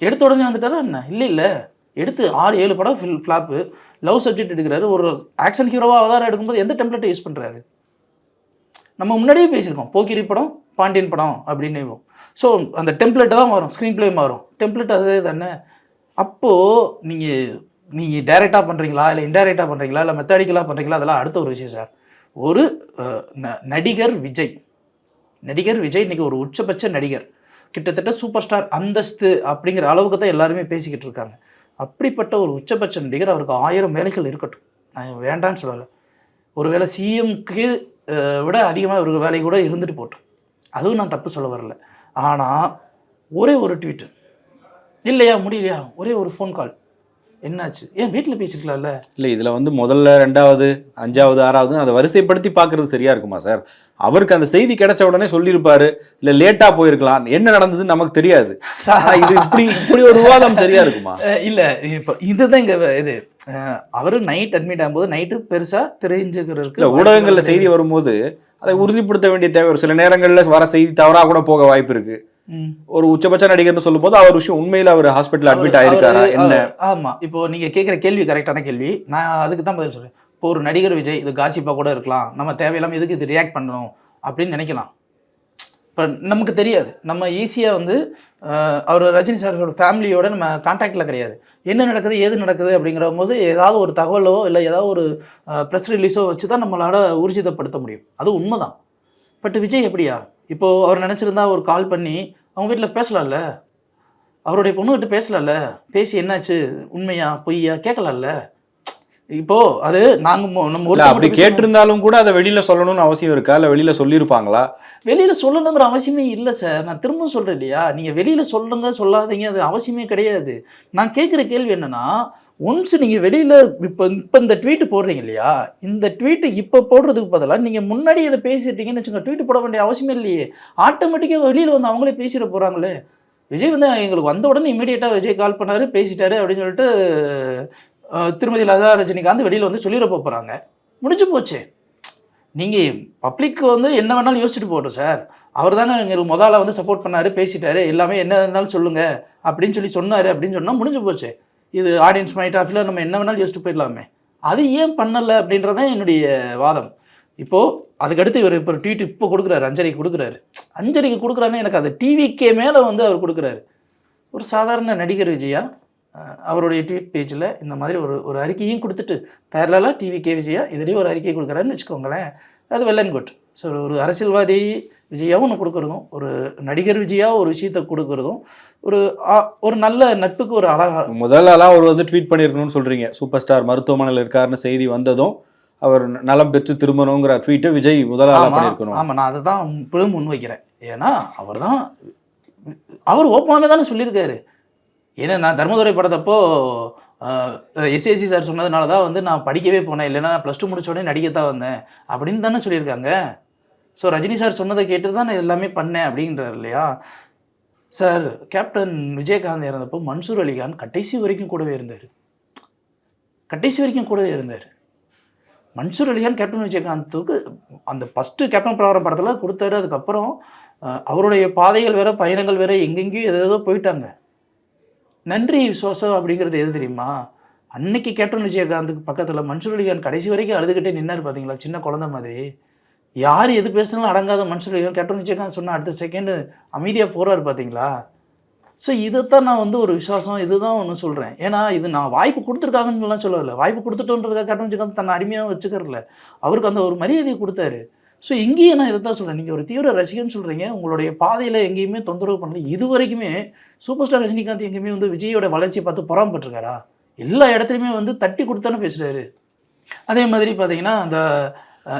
எடுத்த உடனே வந்துட்டாரா என்ன? இல்லை இல்லை. எடுத்து ஆறு ஏழு படம் ஃபில் ஃப்ளாப்பு லவ் சப்ஜெக்ட் எடுக்கிறாரு. ஒரு ஆக்ஷன் ஹீரோவாக அவதாரம் எடுக்கும்போது எந்த டெம்ப்ளேட்டை யூஸ் பண்ணுறாரு நம்ம முன்னாடியே பேசியிருக்கோம். போக்கிரி படம் பாண்டியன் படம் அப்படின்னு ஸோ அந்த டெம்ப்ளேட்டு தான் வரும் ஸ்க்ரீன் ப்ளே மாறும். டெம்ப்ளேட் அதே தானே. அப்போது நீங்கள் நீங்கள் டைரெக்டாக பண்ணுறீங்களா இல்லை இன்டைரக்டாக பண்ணுறீங்களா இல்லை மெத்தடிக்கலாக பண்ணுறீங்களா அதெல்லாம் அடுத்த ஒரு விஷயம் சார் ஒரு ந- நடிகர் விஜய். நடிகர் விஜய் இன்றைக்கி ஒரு உச்சபட்ச நடிகர். கிட்டத்தட்ட சூப்பர் ஸ்டார் அந்தஸ்து அப்படிங்கிற அளவுக்கு தான் எல்லாருமே பேசிக்கிட்டு இருக்காங்க. அப்படிப்பட்ட ஒரு உச்சபட்ச நடிகர் அவருக்கு ஆயிரம் வேலைகள் இருக்கட்டும். நான் வேண்டான்னு சொல்லலை. ஒருவேளை சிஎம்க்கு விட அதிகமாக இவருக்கு வேலை கூட இருந்துட்டு போட்டோம். அதுவும் நான் தப்பு சொல்ல வரல. ஆனால் ஒரே ஒரு ட்வீட்டு இல்லையா முடியலையா ஒரே ஒரு ஃபோன் கால் என்னாச்சு? ஏன் வீட்டில் பேசிருக்கலாம்ல? இல்ல இதுல வந்து முதல்ல ரெண்டாவது அஞ்சாவது ஆறாவது அதை வரிசைப்படுத்தி பார்க்கிறது சரியா இருக்குமா சார்? அவருக்கு அந்த செய்தி கிடைச்ச உடனே சொல்லியிருப்பாரு இல்ல லேட்டா போயிருக்கலாம். என்ன நடந்ததுன்னு நமக்கு தெரியாது. இது இப்படி இப்படி ஒரு விவாதம் சரியா இருக்குமா? இல்ல இப்போ இதுதான் இங்க இது அவரு நைட் அட்மிட் ஆகும்போது நைட்டு பெருசா தெரிஞ்சுக்கிறதுக்கு இல்ல ஊடகங்கள்ல செய்தி வரும்போது அதை உறுதிப்படுத்த வேண்டிய தேவை ஒரு சில நேரங்கள்ல வர செய்தி தவறா கூட போக வாய்ப்பு இருக்கு. ம். ஒரு உச்சபட்ச நடிகர்னு சொல்லும்போது அவர் விஷயம் உண்மையில அவர் ஹாஸ்பிட்டல் அட்மிட் ஆயிருக்காரா? என்ன? ஆமா. இப்போ நீங்க கேட்குற கேள்வி கரெக்டான கேள்வி. நான் அதுக்கு தான் பதில் சொல்றேன். இப்போ ஒரு நடிகர் விஜய் இது காசிப்பா கூட இருக்கலாம். நம்ம தேவையில்லாம எதுக்கு இது ரியாக்ட் பண்ணணும் அப்படின்னு நினைக்கலாம். இப்போ நமக்கு தெரியாது. நம்ம ஈஸியாக வந்து அவர் ரஜினி சாரோட ஃபேமிலியோட நம்ம கான்டாக்டில் கிடையாது. என்ன நடக்குது ஏது நடக்குது அப்படிங்கிற போது ஏதாவது ஒரு தகவலோ இல்லை ஏதாவது ஒரு ப்ரெஸ் ரிலீஸோ வச்சு தான் நம்மளால ஊர்ஜிதப்படுத்த முடியும். அது உண்மைதான். பட் விஜய் எப்படியா? இப்போது அவர் நினச்சிருந்தா ஒரு கால் பண்ணி அவங்க வீட்டில் பேசலாம்ல? அவருடைய பொண்ணுகிட்ட பேசலாம்ல? பேசி என்னாச்சு? உண்மையா? பொய்யா? கேட்கலாம்ல? இப்போ அது நாங்க நம்ம ஒருத்தர் அப்படி. கேட்டிருந்தாலும் கூட அதை வெளியில சொல்லணும்னு அவசியம் இருக்கா? இல்ல வெளியில சொல்லியிருப்பாங்களா? வெளியில சொல்லணுங்கிற அவசியமே இல்லை சார் நான் திரும்ப சொல்றேன் இல்லையா? நீங்க வெளியில சொல்லுங்க சொல்லாதீங்க அது அவசியமே கிடையாது. நான் கேட்குற கேள்வி என்னன்னா ஒன்ஸ் நீங்கள் வெளியில் இப்போ இப்போ இந்த ட்வீட் போடுறீங்க இல்லையா? இந்த ட்வீட்டு இப்போ போடுறதுக்கு பதிலாக நீங்கள் முன்னாடி இதை பேசிட்டீங்கன்னு வச்சுங்க ட்வீட் போட வேண்டிய அவசியமே இல்லையே. ஆட்டோமேட்டிக்காக வெளியில் வந்து அவங்களே பேசிட போகிறாங்களே விஜய் வந்து எங்களுக்கு வந்த உடனே இமீடியட்டாக விஜய் கால் பண்ணார் பேசிட்டாரு அப்படின்னு சொல்லிட்டு திருமதி லதா ரஜினிகாந்த் வெளியில் வந்து சொல்லிட போகிறாங்க முடிஞ்சு போச்சு. நீங்கள் பப்ளிக்கு வந்து என்ன வேணாலும் யோசிச்சுட்டு போட்டோம் சார். அவர் தாங்க எங்களுக்கு முதல்ல வந்து சப்போர்ட் பண்ணாரு பேசிட்டாரு. எல்லாமே என்ன இருந்தாலும் சொல்லுங்கள் அப்படின்னு சொல்லி சொன்னார் அப்படின்னு சொன்னால் முடிஞ்சு போச்சு. இது ஆடியன்ஸ் மைட் ஆஃபில் நம்ம என்ன வேணாலும் யோசிச்சுட்டு போயிடலாமே. அது ஏன் பண்ணலை அப்படின்றதான் என்னுடைய வாதம். இப்போது அதுக்கடுத்து இவர் இப்போ ட்வீட் இப்போ கொடுக்குறாரு அஞ்சலிக்கு கொடுக்குறாரு. அஞ்சலிக்கு கொடுக்குறாருன்னு எனக்கு அது டிவிக்கே மேலே வந்து அவர் கொடுக்குறாரு. ஒரு சாதாரண நடிகர் விஜயா அவருடைய ட்வீட் பேஜில் இந்த மாதிரி ஒரு ஒரு அறிக்கையும் கொடுத்துட்டு பேரலாக டிவி கே விஜயா இதுலேயும் ஒரு அறிக்கை கொடுக்குறாருன்னு வச்சுக்கோங்களேன். அது வெல் அண்ட் குட் ஸோ ஒரு அரசியல்வாதி விஜயாவும் ஒன்று கொடுக்குறதும் ஒரு நடிகர் விஜயா ஒரு விஷயத்தை கொடுக்குறதும் ஒரு ஒரு நல்ல நட்புக்கு ஒரு அழகா முதல் ஆளா அவர் வந்து ட்வீட் பண்ணியிருக்கணும்னு சொல்றீங்க. சூப்பர் ஸ்டார் மருத்துவமனையில் இருக்காருன்னு செய்தி வந்ததும் அவர் நலம் பெற்று திரும்பணுங்கிற ட்வீட்டை விஜய் முதல் ஆளா ஆமா பண்ணியிருக்கணும் ஆமா நான் அதை தான் இப்பவும் முன்வைக்கிறேன். ஏன்னா அவர் தான் அவர் ஓப்பனாகவே தானே சொல்லியிருக்காரு. ஏன்னா நான் தர்மதுரை படத்தப்போ எஸ்எஸ்சி சார் சொன்னதுனால தான் வந்து நான் படிக்கவே போனேன். இல்லைன்னா ப்ளஸ் டூ முடிச்ச உடனே நடிக்கத்தான் வந்தேன். அப்படின்னு தானே சொல்லியிருக்காங்க. ஸோ ரஜினி சார் சொன்னதை கேட்டு தான் நான் எல்லாமே பண்ணேன் அப்படின்றார் இல்லையா? சார் கேப்டன் விஜயகாந்த் இறந்தப்போ மன்சூர் அலிகான் கடைசி வரைக்கும் கூடவே இருந்தார். கடைசி வரைக்கும் கூடவே இருந்தார். மன்சூர் அலிகான் கேப்டன் விஜயகாந்துக்கு அந்த ஃபஸ்ட்டு கேப்டன் பிரகாரம் படத்தில் கொடுத்தாரு. அதுக்கப்புறம் அவருடைய பாதைகள் வேற பயணங்கள் வேற எங்கெங்கேயும் எதோ போயிட்டாங்க. நன்றி விசுவாசம் அப்படிங்கிறது எது தெரியுமா? அன்னைக்கு கேப்டன் விஜயகாந்துக்கு பக்கத்தில் மன்சூர் அலிகான் கடைசி வரைக்கும் அழுதுகிட்டே நின்னார் பார்த்தீங்களா சின்ன குழந்த மாதிரி. யார் எது பேசினாலும் அடங்காத மனுஷர்கள் அலிகான் கேப்டன் விஜயகாந்த் சொன்ன அடுத்த செகண்டு அமைதியாக போகிறாரு பார்த்தீங்களா ஸோ இதைத்தான் நான் வந்து ஒரு விசுவாசம் இதுதான் ஒன்று சொல்கிறேன் ஏன்னா இது நான் வாய்ப்பு கொடுத்துருக்காங்கன்னுலாம் சொல்லல வாய்ப்பு கொடுத்துட்டோன்றதுக்காக கேப்டன் விஜயகாந்த் தன்னை அடிமையாக வச்சுக்கறல அவருக்கு அந்த ஒரு மரியாதையை கொடுத்தாரு. ஸோ இங்கேயும் நான் இதை தான் சொல்கிறேன் நீங்கள் ஒரு தீவிர ரசிகன் சொல்கிறீங்க உங்களுடைய பாதையில் எங்கேயுமே தொந்தரவு பண்ணல. இது வரைக்குமே சூப்பர் ஸ்டார் ரஜினிகாந்த் எங்கேயுமே வந்து விஜயோட வளர்ச்சியை பார்த்து பொறாமப்பட்டிருக்காரா? எல்லா இடத்துலையுமே வந்து தட்டி கொடுத்தானே பேசுகிறாரு அதே மாதிரி பார்த்தீங்கன்னா அந்த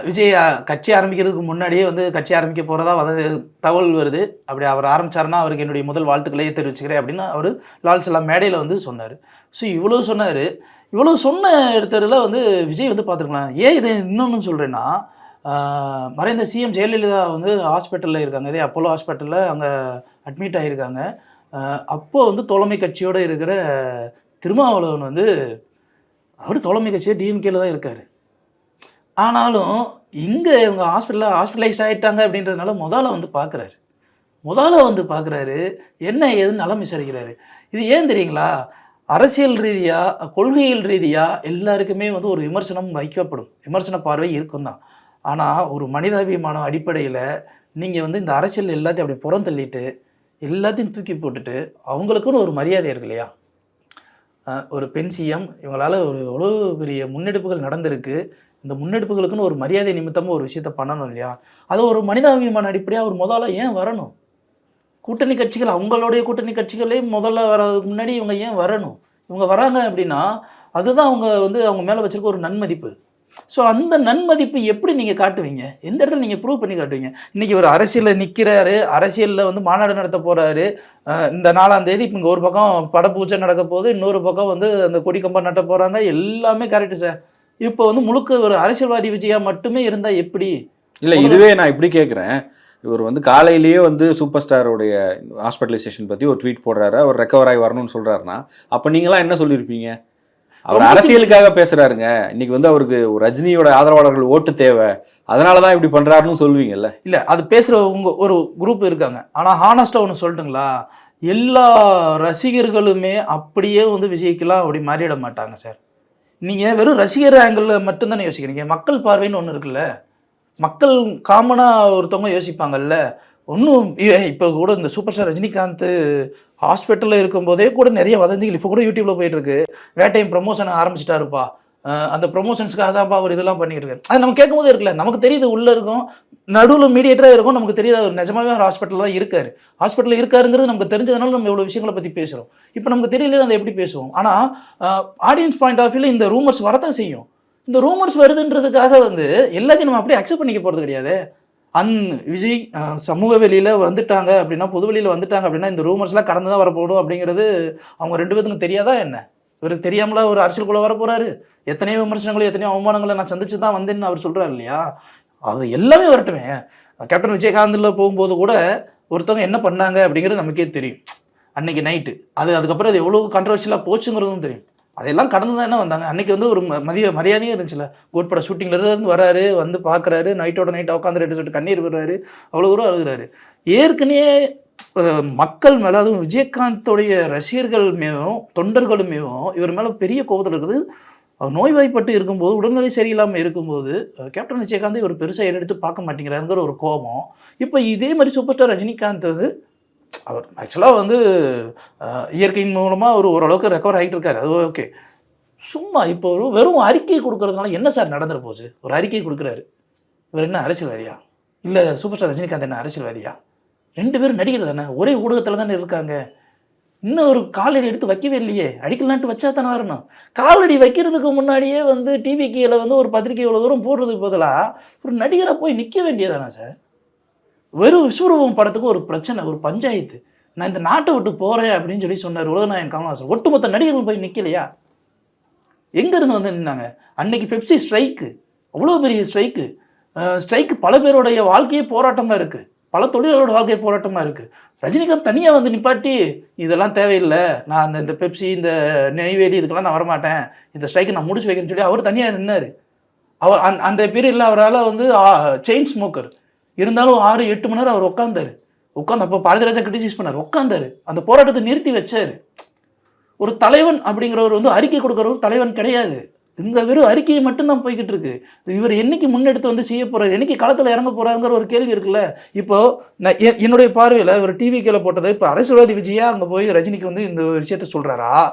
விஜய் கட்சி ஆரம்பிக்கிறதுக்கு முன்னாடியே வந்து கட்சி ஆரம்பிக்க போகிறதா வந்து தகவல் வருது. அப்படி அவர் ஆரம்பிச்சாருன்னா அவருக்கு என்னுடைய முதல் வாழ்த்துக்களையே தெரிவிச்சுக்கிறேன் அப்படின்னு அவர் லால் சலாம் மேடையில் வந்து சொன்னார். ஸோ இவ்வளோ சொன்னார். இவ்வளோ சொன்ன இடத்துல வந்து விஜய் வந்து பார்த்துருக்கலாம். ஏன் இது இன்னொன்று சொல்கிறேன்னா மறைந்த சிஎம் ஜெயலலிதா வந்து ஹாஸ்பிட்டலில் இருக்காங்க. இதே அப்போலோ ஹாஸ்பிட்டலில் அங்கே அட்மிட் ஆகியிருக்காங்க அப்போ வந்து தோழமை கட்சியோடு இருக்கிற திருமாவளவன் வந்து அவர் தோழமை கட்சியை டிஎம்கேல தான் இருக்கார். ஆனாலும் இங்கே இவங்க ஹாஸ்பிட்டலில் ஹாஸ்பிட்டலைஸ் ஆகிட்டாங்க அப்படின்றதுனால முதல்ல வந்து பார்க்குறாரு முதல்ல வந்து பார்க்குறாரு என்ன ஏதுன்னு நலம் விசாரிக்கிறாரு. இது ஏன் தெரியுங்களா? அரசியல் ரீதியாக கொள்கையில் ரீதியாக எல்லாருக்குமே வந்து ஒரு விமர்சனம் வைக்கப்படும். விமர்சன பார்வை இருக்கும் தான். ஆனால் ஒரு மனிதாபிமானம் அடிப்படையில் நீங்கள் வந்து இந்த அரசியல் எல்லாத்தையும் அப்படி புறம் தள்ளிட்டு எல்லாத்தையும் தூக்கி போட்டுட்டு அவங்களுக்குன்னு ஒரு மரியாதை இருக்கு இல்லையா? ஒரு பெண் சிஎம் இவங்களால ஒரு எவ்வளோ பெரிய முன்னெடுப்புகள் நடந்திருக்கு. இந்த முன்னெடுப்புகளுக்குன்னு ஒரு மரியாதை நிமித்தமாக ஒரு விஷயத்த பண்ணணும் இல்லையா? அது ஒரு மனிதாபிமான அடிப்படையாக ஒரு முதல்ல ஏன் வரணும்? கூட்டணி கட்சிகள் அவங்களுடைய கூட்டணி கட்சிகளே முதல்ல வர்றதுக்கு முன்னாடி இவங்க ஏன் வரணும்? இவங்க வராங்க அப்படின்னா அதுதான் அவங்க வந்து அவங்க மேலே வச்சிருக்க ஒரு நன்மதிப்பு. ஸோ அந்த நன்மதிப்பு எப்படி நீங்கள் காட்டுவீங்க? எந்த இடத்துல நீங்கள் ப்ரூவ் பண்ணி காட்டுவீங்க? இன்றைக்கி ஒரு அரசியலில் நிற்கிறாரு அரசியலில் வந்து மாநாடு நடத்த போகிறாரு இந்த நாலாம் தேதி இப்போ இங்கே ஒரு பக்கம் படப்பூச்சை நடக்க போகுது இன்னொரு பக்கம் வந்து அந்த கொடி கம்பம் நட்ட போகிறாங்க எல்லாமே கரெக்டு சார் இப்போ வந்து முழுக்க ஒரு அரசியல்வாதி விஜயா மட்டுமே இருந்தால் எப்படி? இல்ல இதுவே நான் இப்படி கேட்குறேன். இவர் வந்து காலையிலேயே வந்து சூப்பர் ஸ்டாரோடைய ஹாஸ்பிட்டலைசேஷன் பத்தி ஒரு ட்வீட் போடுறாரு. அவர் ரெக்கவர் ஆகி வரணும்னு சொல்றாருன்னா அப்ப நீங்களாம் என்ன சொல்லியிருப்பீங்க? அவர் அரசியலுக்காக பேசுறாருங்க. இன்னைக்கு வந்து அவருக்கு ரஜினியோட ஆதரவாளர்கள் ஓட்டு தேவை. அதனாலதான் இப்படி பண்றாருன்னு சொல்லுவீங்கல்ல. இல்லை அது பேசுகிற உங்க ஒரு குரூப் இருக்காங்க. ஆனால் ஹானஸ்ட்டாக ஒன்று சொல்லட்டுங்களா? எல்லா ரசிகர்களுமே அப்படியே வந்து விஜய்க்கெல்லாம் அப்படி மாறிட மாட்டாங்க சார் நீங்கள் வெறும் ரசிகர் ஆங்கிளில் மட்டும்தானே யோசிக்கிறீங்க? மக்கள் பார்வைன்னு ஒன்று இருக்குல்ல. மக்கள் காமனாக ஒருத்தவங்க யோசிப்பாங்கல்ல. ஒன்றும் இப்போ கூட இந்த சூப்பர் ஸ்டார் ரஜினிகாந்த் ஹாஸ்பிட்டலில் இருக்கும்போதே கூட நிறைய வதந்திகள் இப்போ கூட யூடியூப்பில் போயிட்டுருக்கு வேட்டையும் ப்ரமோஷன் ஆரம்பிச்சிட்டாருப்பா. அந்த ப்ரொமோஷன்ஸ்க்காக தான்ப்பா அவர் இதெல்லாம் பண்ணிட்டு இருக்காரு. அது நம்ம கேட்கும்போது இருக்குல்ல நமக்கு தெரியுது உள்ள இருக்கும் நடுவில் மீடியேட்டராக இருக்கும் நமக்கு தெரியுது அவர் நிஜமாவே அவர் ஹாஸ்பிட்டலில் தான் இருக்காரு. ஹாஸ்பிட்டலில் இருக்காருங்கிறது நமக்கு தெரிஞ்சதுனால நம்ம இவ்வளோ விஷயங்களை பற்றி பேசுகிறோம் இப்போ நமக்கு தெரியல அதை எப்படி பேசுவோம்? ஆனால் ஆடியன்ஸ் பாயிண்ட் ஆஃப் வியூவில் இந்த ரூமர்ஸ் வரதான் செய்யும். இந்த ரூமர்ஸ் வருதுன்றதுக்காக வந்து எல்லாத்தையும் நம்ம அப்படியே அக்செப்ட் பண்ணிக்க போகிறது கிடையாது? அன் விஜய் சமூக வெளியில் வந்துட்டாங்க அப்படின்னா பொது வெளியில் வந்துட்டாங்க அப்படின்னா இந்த ரூமர்ஸ்லாம் கடந்து தான் வரப்போடும் அப்படிங்கிறது அவங்க ரெண்டு பேத்துக்கும் தெரியாதா என்ன? இவருக்கு தெரியாமல ஒரு அரசியலுக்குள்ளே வர போகிறாரு எத்தனையோ விமர்சனங்களும் எத்தனையோ அவமானங்களை நான் சந்திச்சு தான் வந்தேன்னு அவர் சொல்கிறார் இல்லையா? அது எல்லாமே வரட்டுமே. கேப்டன் விஜயகாந்தில் போகும்போது கூட ஒருத்தவங்க என்ன பண்ணாங்க அப்படிங்கிறது நமக்கே தெரியும். அன்னைக்கு நைட்டு அது அதுக்கப்புறம் அது எவ்வளோ கண்ட்ரவர்ஷியலாக போச்சுங்கிறதும் தெரியும். அதெல்லாம் கடந்து தான் என்ன வந்தாங்க. அன்னைக்கு வந்து ஒரு ம- மதிய மரியாதையும் இருந்துச்சுல கோட்பட ஷூட்டிங்லேருந்து வராரு வந்து பார்க்குறாரு நைட்டோட நைட் உட்காந்துட்டு சொல்லிட்டு கண்ணீர் விடுறாரு. அவ்வளோ தூரம் அழுகுறாரு. ஏற்கனவே மக்கள் மேலே அதுவும் விஜயகாந்தோடைய ரசிகர்கள் மேலும் தொண்டர்களுமேவும் இவர் மேலே பெரிய கோபத்தில் இருக்குது. அவர் நோய்வாய்ப்பட்டு இருக்கும்போது உடல்நிலை சரியில்லாமல் இருக்கும்போது கேப்டன் விஜயகாந்த் இவர் பெருசாக எடுத்து பார்க்க மாட்டேங்கிறாருங்கிற ஒரு கோபம். இப்போ இதே மாதிரி சூப்பர் ஸ்டார் ரஜினிகாந்த் வந்து அவர் ஆக்சுவலாக வந்து இயற்கையின் மூலமாக அவர் ஓரளவுக்கு ரெக்கவர் ஆகிட்டு இருக்காரு. அது ஓகே சும்மா இப்போ ஒரு வெறும் அறிக்கை கொடுக்கறதுனால என்ன சார் நடந்துட போச்சு ஒரு அறிக்கை கொடுக்குறாரு. இவர் என்ன அரசியல்வாதியா? இல்லை சூப்பர் ஸ்டார் ரஜினிகாந்த் என்ன அரசியல்வாதியா? ரெண்டு பேரும் நடிகர் தானே? ஒரே ஊடகத்தில் தானே இருக்காங்க. இன்னும் ஒரு காலடி எடுத்து வைக்கவே இல்லையே. அடிக்கலான்ட்டு வச்சா தானே வரணும். காலடி வைக்கிறதுக்கு முன்னாடியே வந்து டிவி கீழே வந்து ஒரு பத்திரிக்கை இவ்வளோ தூரம் போடுறதுக்கு பதிலாக ஒரு நடிகரை போய் நிற்க வேண்டியதானே சார்? வெறும் விஸ்வரூபம் படத்துக்கு ஒரு பிரச்சனை ஒரு பஞ்சாயத்து. நான் இந்த நாட்டை விட்டு போகிறேன் அப்படின்னு சொல்லி சொன்னார் உலகநாயகன் கமல்ஹாசன் ஒட்டுமொத்த நடிகர்கள் போய் நிற்கலையா எங்கேருந்து வந்து நின்னாங்க? அன்னைக்கு பெப்சி ஸ்ட்ரைக்கு அவ்வளோ பெரிய ஸ்ட்ரைக்கு ஸ்ட்ரைக்கு பல பேருடைய வாழ்க்கையே போராட்டமாக இருக்குது பல தொழிலாளரோட வாழ்க்கை போராட்டமாக இருக்குது ரஜினிகாந்த் தனியாக வந்து நிப்பாட்டி இதெல்லாம் தேவையில்லை. நான் அந்த இந்த பெப்சி இந்த நெய்வேலி இதுக்கெல்லாம் நான் வரமாட்டேன். இந்த ஸ்ட்ரைக்கை நான் முடிச்சு வைக்கிறேன்னு சொல்லி அவர் தனியாக நின்னார். அவர் அந் அந்த பீரியடில் அவரால் வந்து செயின் ஸ்மோக்கர் இருந்தாலும் ஆறு எட்டு மணி நேரம் அவர் உட்காந்தார் உட்காந்து அப்போ பாரதிராஜா கிரிட்டிசைஸ் பண்ணார். உட்காந்தார் அந்த போராட்டத்தை நிறுத்தி வச்சார். ஒரு தலைவன் அப்படிங்கிறவர் வந்து அறிக்கை கொடுக்குறவர் தலைவன் கிடையாது. இந்த வெறும் அறிக்கையை மட்டும்தான் போய்கிட்டு இருக்கு இவர் என்னைக்கு முன்னெடுத்து வந்து செய்ய போறாரு என்னைக்கு களத்தில் இறங்க போறாருங்கிற ஒரு கேள்வி இருக்குல்ல. இப்போ நான் எ- என்னுடைய பார்வையில் இவர் டிவி கீழே போட்டது இப்போ அரசியல்வாதி விஜயா அங்கே போய் ரஜினிக்கு வந்து இந்த ஒரு விஷயத்த சொல்றாரா?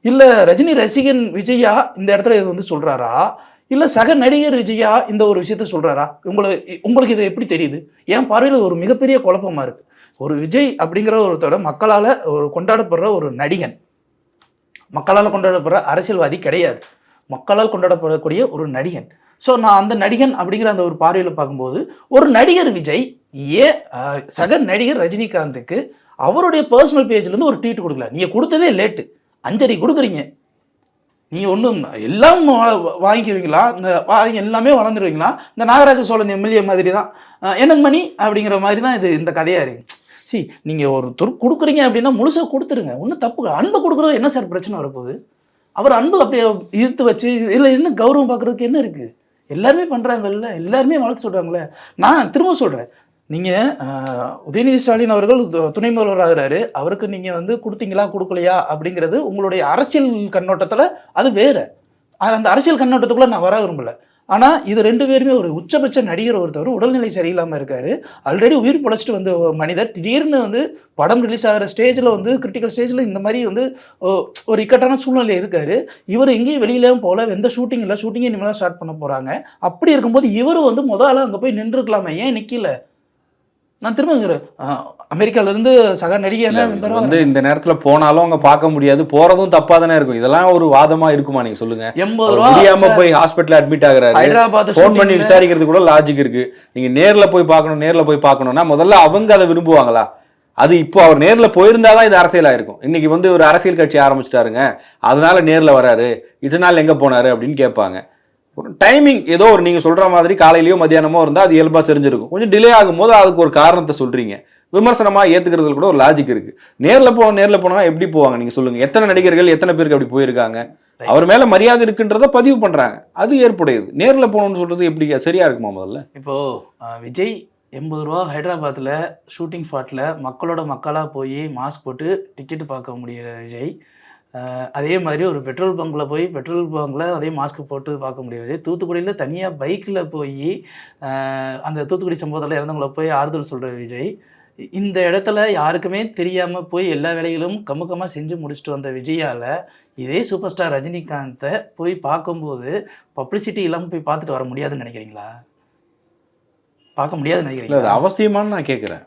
இல்லை ரஜினி ரசிகன் விஜயா இந்த இடத்துல இது வந்து சொல்றாரா? இல்லை சக நடிகர் விஜயா இந்த ஒரு விஷயத்த சொல்றாரா? உங்களுக்கு உங்களுக்கு இது எப்படி தெரியுது? என் பார்வையில் ஒரு மிகப்பெரிய குழப்பமா இருக்கு. ஒரு விஜய் அப்படிங்கிற ஒருத்தோட மக்களால் ஒரு கொண்டாடப்படுற ஒரு நடிகன். மக்களால் கொண்டாடப்படுற அரசியல்வாதி கிடையாது. மக்களால் கொண்டாடப்படக்கூடிய ஒரு நடிகன். ஸோ நான் அந்த நடிகன் அப்படிங்கிற அந்த ஒரு பார்வையில் பார்க்கும்போது ஒரு நடிகர் விஜய் ஏ சக நடிகர் ரஜினிகாந்துக்கு அவருடைய பர்சனல் பேஜ்லேருந்து ஒரு ட்வீட் கொடுக்கல. நீங்கள் கொடுத்ததே லேட்டு அஞ்சரி கொடுக்குறீங்க. நீங்கள் ஒன்றும் எல்லாம் வாங்கிக்குவீங்களா? இந்த வாங்கி எல்லாமே வளர்ந்துருவீங்களா? இந்த நாகராஜ சோழன் எம்எல்ஏ மாதிரி தான் என்னங்க எனக்கு மணி? அப்படிங்கிற மாதிரி தான் இது இந்த கதையாக இருக்கு. சி நீங்கள் ஒரு துரு கொடுக்குறீங்க அப்படின்னா முழுசாக கொடுத்துருங்க. ஒன்றும் தப்பு அன்பு கொடுக்குறது என்ன சார் பிரச்சனை வரப்போகுது? அவர் அன்பு அப்படியே இழுத்து வச்சு இதில் என்ன கௌரவம் பார்க்குறதுக்கு என்ன இருக்குது எல்லாருமே பண்ணுறாங்கல்ல எல்லாருமே வாழ்த்து சொல்கிறாங்களே நான் திரும்ப சொல்கிறேன் நீங்கள் உதயநிதி ஸ்டாலின் அவர்கள் துணை முதல்வர் ஆகிறாரு. அவருக்கு நீங்கள் வந்து கொடுத்தீங்களா கொடுக்கலையா அப்படிங்கிறது உங்களுடைய அரசியல் கண்ணோட்டத்தில் அது வேறு. அந்த அரசியல் கண்ணோட்டத்துக்குள்ளே நான் வர விரும்பல. ஆனால் இது ரெண்டு பேருமே ஒரு உச்சபட்ச நடிகர் ஒருத்தர் உடல்நிலை சரியில்லாமல் இருக்கார். ஆல்ரெடி உயிர் பொழைச்சிட்டு வந்த மனிதர். திடீர்னு வந்து படம் ரிலீஸ் ஆகிற ஸ்டேஜில் வந்து கிரிட்டிக்கல் ஸ்டேஜில் இந்த மாதிரி வந்து ஓ, ஒரு இக்கட்டான சூழ்நிலை இருக்கார். இவர் எங்கேயும் வெளியிலேயும் போகல எந்த ஷூட்டிங் இல்லை. ஷூட்டிங்கே இனிமேல் தான் ஸ்டார்ட் பண்ண போகிறாங்க அப்படி இருக்கும்போது இவர் வந்து முதல்ல அங்கே போய் நின்றுருக்கலாமே ஏன் நிற்கல நான் திரும்ப சொல்றேன், அஹ், அமெரிக்கால இருந்து சக நடிகை வந்து இந்த நேரத்துல போனாலும் அங்க பார்க்க முடியாது. போறதும் தப்பா தானே இருக்கும். இதெல்லாம் ஒரு வாதமா இருக்குமா நீங்க சொல்லுங்க. எண்பது ரூபா முடியாம போய் ஹாஸ்பிட்டல் அட்மிட் ஆகுறாரு. ஹைதராபாத் ஃபோன் பண்ணி விசாரிக்கிறது கூட லாஜிக் இருக்கு. நீங்க நேர்ல போய் பார்க்கணும் நேர்ல போய் பார்க்கணும்னா முதல்ல அவங்க அதை விரும்புவாங்களா? அது இப்போ அவர் நேர்ல போயிருந்தாதான் இது அரசியலா இருக்கும். இன்னைக்கு வந்து ஒரு அரசியல் கட்சி ஆரம்பிச்சிட்டாருங்க. அதனால நேர்ல வராரு. இதனால எங்க போனாரு அப்படின்னு கேட்பாங்க. ஒரு டைமிங் ஏதோ ஒரு நீங்க சொல்ற மாதிரி காலையிலயோ மத்தியானமோ இருந்தா அது இயல்பா தெரிஞ்சிருக்கும். கொஞ்சம் டிலே ஆகும்போது அதுக்கு ஒரு காரணத்தை சொல்றீங்க. விமர்சனமா ஏத்துக்கிறதுல கூட ஒரு லாஜிக் இருக்கு. நேர்ல போ நேர்ல போனா எப்படி போவாங்க? நீங்க சொல்லுங்க. எத்தனை நடிகர்கள் எத்தனை பேருக்கு அப்படி போயிருக்காங்க? அவர் மேல மரியாதை இருக்குன்றத பதிவு பண்றாங்க. அது ஏற்புடையது. நேர்ல போகணும்னு சொல்றது எப்படி சரியா இருக்குமா முதல்ல? இப்போ விஜய் எண்பது ரூபா ஹைதராபாத்தில் ஷூட்டிங் ஸ்பாட்டில் மக்களோட மக்களாக போய் மாஸ்க் போட்டு டிக்கெட் பார்க்க முடியிற விஜய். அதே மாதிரி ஒரு பெட்ரோல் பங்கில் போய் பெட்ரோல் பங்கில் அதே மாஸ்க் போட்டு பார்க்க முடியாது. விஜய் தூத்துக்குடியில் தனியாக பைக்கில் போய் அந்த தூத்துக்குடி சம்பவத்தில் இறந்தவங்கள போய் ஆறுதல் சொல்கிற விஜய் இந்த இடத்துல யாருக்குமே தெரியாமல் போய் எல்லா வேலைகளும் கமுக்கமாக செஞ்சு முடிச்சுட்டு வந்த விஜயால் இதே சூப்பர் ஸ்டார் ரஜினிகாந்தை போய் பார்க்கும்போது பப்ளிசிட்டி இல்லாமல் போய் பார்த்துட்டு வர முடியாதுன்னு நினைக்கிறீங்களா? பார்க்க முடியாதுன்னு அது நினைக்கிறீங்களா அவசியமானு நான் கேட்குறேன்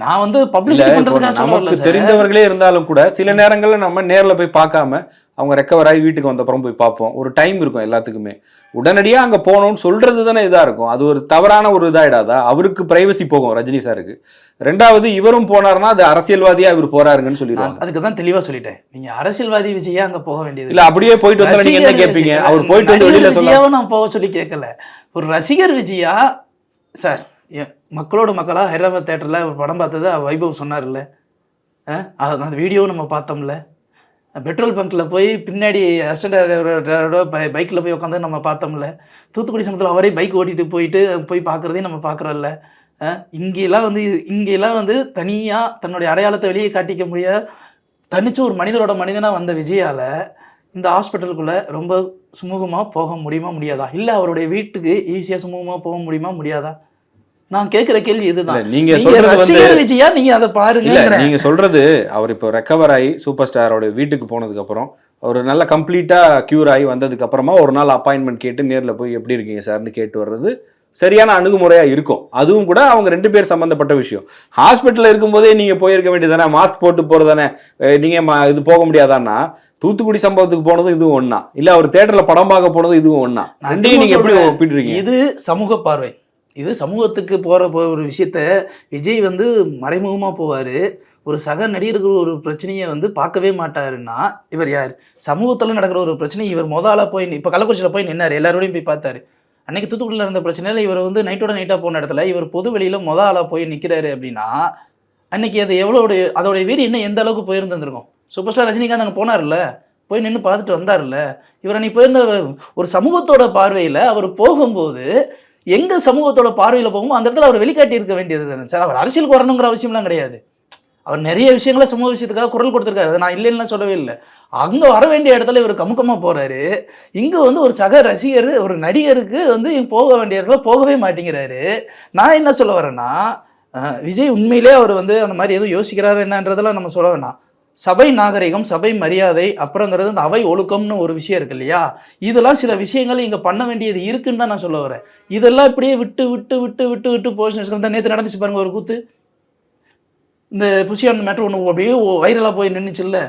நான் வந்து சார். தெரிந்தவர்களே இருந்தாலும் கூட சில நேரங்கள்ல நம்ம நேர்ல போய் பார்க்காம அவங்க ரெக்கவர் ஆகி வீட்டுக்கு வந்த அப்புறம் போய் பார்ப்போம். ஒரு டைம் இருக்கும் எல்லாத்துக்குமே. உடனடியா அங்க போகணும்னு சொல்றது தானே இதா இருக்கும். அது ஒரு தவறான ஒரு இதாயிடாதா? அவருக்கு பிரைவசி போகும் ரஜினி சாருக்கு. ரெண்டாவது இவரும் போனாருன்னா அது அரசியல்வாதியா இவர் போறாருங்கன்னு சொல்லிடுவாங்க. அதுக்கு தான் தெளிவா சொல்லிட்டேன். நீங்க அரசியல்வாதி விஜயா அங்க போக வேண்டியது இல்ல அப்படியே போயிட்டு வந்தா நீங்க என்ன கேட்பீங்க அவர் போயிட்டு வந்து வெளியில சொல்ல நான் போக சொல்லி கேட்கல ஒரு ரசிகர் விஜயா சார் மக்களோட மக்களாக ஹைதராபாத் தேட்டரில் படம் பார்த்தது வைபவ் சொன்னார்ல. அஹ், அந்த வீடியோவும் நம்ம பார்த்தோம்ல. பெட்ரோல் பங்க்கில் போய் பின்னாடி அசிஸ்டண்டோட பைக்கில் போய் உட்காந்து நம்ம பார்த்தோம்ல. தூத்துக்குடி சமத்தில் அவரே பைக் ஓட்டிகிட்டு போயிட்டு போய் பார்க்குறதையும் நம்ம பார்க்குறோம்ல. இங்கெல்லாம் வந்து இங்கெல்லாம் வந்து தனியாக தன்னுடைய அடையாளத்தை வெளியே காட்டிக்க முடியாத தனிச்சு ஒரு மனிதரோட மனிதனாக வந்த விஜயால் இந்த ஹாஸ்பிட்டலுக்குள்ளே ரொம்ப சுமூகமாக போக முடியுமா முடியாதா? இல்லை அவருடைய வீட்டுக்கு ஈஸியாக சுமூகமாக போக முடியுமா முடியாதா? நான் கேட்குற கேள்வி இதுதான். நீங்க சொல்றது ரசிகர் விஜயா நீங்க அதை பாருங்க நீங்க சொல்றது அவர் இப்போ ரெக்கவர் ஆகி சூப்பர் ஸ்டாரோட வீட்டுக்கு போனதுக்கு அப்புறம் அவர் நல்ல கம்ப்ளீட்டா கியூர் ஆகி வந்ததுக்கு அப்புறமா ஒரு நாள் அப்பாயின்மெண்ட் கேட்டு நேர்ல போய் எப்படி இருக்கீங்க சார்னு கேட்டு வர்றது சரியான அணுகுமுறையா இருக்கும். அதுவும் கூட அவங்க ரெண்டு பேர் சம்பந்தப்பட்ட விஷயம். ஹாஸ்பிட்டல்ல இருக்கும்போதே நீங்க போயிருக்க வேண்டியதானே மாஸ்க் போட்டு போறதானே அஹ் நீங்க இது போக முடியாதான்னா? தூத்துக்குடி சம்பவத்துக்கு போனதும் இதுவும் ஒண்ணா. இல்ல அவர் தேட்டர்ல படம் பார்க்க போனதும் இதுவும் நான் ரெண்டையும் நீங்க எப்படி. ஒப்பிடுறீங்க? இது சமூக பார்வை. இது சமூகத்துக்கு போகிற போ- ஒரு விஷயத்த விஜய் வந்து மறைமுகமாக போவார். ஒரு சக நடிகருக்கு ஒரு பிரச்சனையை வந்து பார்க்கவே மாட்டாருன்னா இவர் யார்? சமூகத்தில் நடக்கிற ஒரு பிரச்சனை இவர் முதலா போய் இப்போ கள்ளக்குறிச்சியில் போய் நின்னார் எல்லாரோடையும் போய் பார்த்தாரு. அன்னைக்கு தூத்துக்குடியில் நடந்த பிரச்சனையில் இவர் வந்து நைட்டோட நைட்டாக போன இடத்துல இவர் பொது வெளியில் முத ஆளாக போய் நிற்கிறாரு அப்படின்னா அன்னைக்கு அது எவ்வளோடைய அதோடைய வீடு இன்னும் எந்த அளவுக்கு போயிருந்துருக்கும் சூப்பர் ஸ்டார் ரஜினிகாந்த் அங்கே போனார்ல போய் நின்று பார்த்துட்டு வந்தார்ல இவர் அன்னைக்கு போயிருந்த ஒரு சமூகத்தோட பார்வையில் அவர் போகும்போது எங்கள் சமூகத்தோட பார்வையில் போகும்போது அந்த இடத்துல அவர் வெளிக்காட்டி இருக்க வேண்டியது தானே. சார் அவர் அரசியலுக்கு வரணுங்கிற அவசியம்லாம் கிடையாது. அவர் நிறைய விஷயங்களை சமூக விஷயத்துக்காக குரல் கொடுத்துருக்காரு. அதை நான் இல்லைன்னு சொல்லவே இல்லை. அங்கே வர வேண்டிய இடத்துல இவர் கமுக்கமாக போகிறாரு இங்கே வந்து ஒரு சக ரசிகர் ஒரு நடிகருக்கு வந்து போக வேண்டிய இடத்துல போகவே மாட்டேங்கிறாரு. நான் என்ன சொல்ல வரேன்னா விஜய் உண்மையிலே அவர் வந்து அந்த மாதிரி எதுவும் யோசிக்கிறாரு என்னன்றதெல்லாம் நம்ம சொல்ல வேணாம். சபை நாகரிகம் சபை மரியாதை அப்புறங்கிறது இந்த அவை ஒழுக்கம்னு ஒரு விஷயம் இருக்கு இல்லையா? இதெல்லாம் சில விஷயங்கள் இங்கே பண்ண வேண்டியது இருக்குன்னு தான் நான் சொல்ல வரேன். இதெல்லாம் இப்படியே விட்டு விட்டு விட்டு விட்டு விட்டு போஷன் இந்த நேற்று நடந்துச்சு பாருங்க ஒரு கூத்து. இந்த புஷியான் மேட்ரு ஒன்று அப்படியே வைரலாக போய் நின்றுச்சுல்ல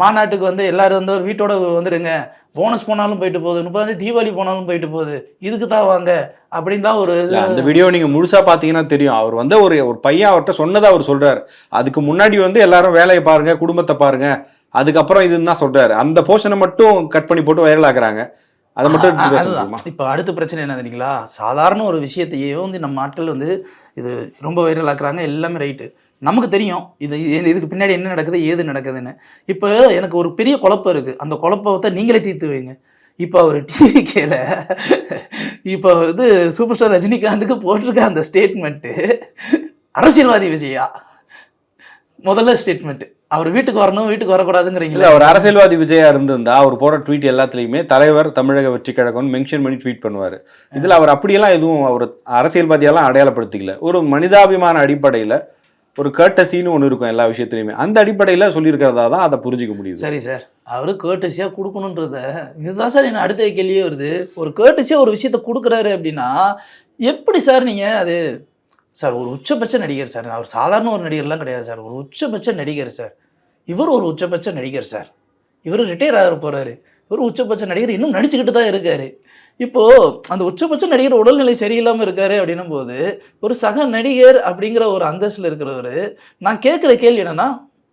மாநாட்டுக்கு வந்து எல்லாரும் வந்து ஒரு வீட்டோட வந்துடுங்க. போனஸ் போனாலும் போயிட்டு போகுது. முப்பது தீபாவளி போனாலும் போயிட்டு போகுது. இதுக்கு தான் வாங்க. அப்படின்லாம் ஒரு அந்த வீடியோ நீங்க முழுசா பாத்தீங்கன்னா தெரியும். அவர் வந்து ஒரு ஒரு பையன் அவர்கிட்ட சொன்னதை அவர் சொல்றாரு. அதுக்கு முன்னாடி வந்து எல்லாரும் வேலையை பாருங்க குடும்பத்தை பாருங்க. அதுக்கப்புறம் இதுன்னு தான் சொல்றாரு. அந்த போர்ஷனை மட்டும் கட் பண்ணி போட்டு வைரல் ஆக்குறாங்க அதை மட்டும் இப்போ அடுத்த பிரச்சனை என்ன தெரியுங்களா? சாதாரண ஒரு விஷயத்தையே வந்து நம்ம ஆட்கள் வந்து இது ரொம்ப வைரல் ஆக்குறாங்க. எல்லாமே ரைட்டு நமக்கு தெரியும். இது இது- இதுக்கு பின்னாடி என்ன நடக்குது ஏது நடக்குதுன்னு. இப்போ எனக்கு ஒரு பெரிய குழப்பம் இருக்கு. அந்த குழப்பத்தை நீங்களே தீர்த்து வைங்க. இப்போ அவர் டிவிக்கேல இப்போ வந்து சூப்பர் ஸ்டார் ரஜினிகாந்துக்கு போட்டிருக்க அந்த ஸ்டேட்மெண்ட்டு அரசியல்வாதி விஜயா. முதல்ல ஸ்டேட்மெண்ட் அவர் வீட்டுக்கு வரணும் வீட்டுக்கு வரக்கூடாதுங்கிறீங்களா. அவர் அரசியல்வாதி விஜயா இருந்திருந்தா அவர் போற ட்வீட் எல்லாத்துலயுமே தலைவர் தமிழக வெற்றி கழகம்னு மென்ஷன் பண்ணி ட்வீட் பண்ணுவாரு. இதுல அவர் அப்படியெல்லாம் எதுவும் அவர் அரசியல்வாதியெல்லாம் அடையாளப்படுத்திக்கல. ஒரு மனிதாபிமான அடிப்படையில ஒரு கேட்டசின்னு ஒன்று இருக்கும் எல்லா விஷயத்துலையுமே. அந்த அடிப்படையில சொல்லியிருக்கிறதா தான் அதை புரிஞ்சுக்க முடியுது. சரி சார். அவரு கேட்டசியாக கொடுக்கணுன்றத. இதுதான் சார் என்ன அடுத்த கேள்வியே வருது. ஒரு கேட்டசியாக ஒரு விஷயத்த கொடுக்குறாரு அப்படின்னா எப்படி சார் நீங்கள் அது? சார் ஒரு உச்சபட்ச நடிகர் சார். அவர் சாதாரண ஒரு நடிகர்லாம் கிடையாது சார். ஒரு உச்சபட்ச நடிகர் சார். இவர் ஒரு உச்சபட்ச நடிகர் சார். இவர் ரிட்டையர் ஆக போகிறாரு இவர் உச்சபட்ச நடிகர் இன்னும் நடிச்சுக்கிட்டு தான் இருக்காரு. இப்போது அந்த உச்சபட்ச நடிகர் உடல்நிலை சரியில்லாமல் இருக்காரு அப்படின்னும் போது ஒரு சக நடிகர் அப்படிங்கிற ஒரு அந்தஸ்தில் இருக்கிறவர் நான் கேட்குற கேள்வி என்னென்னா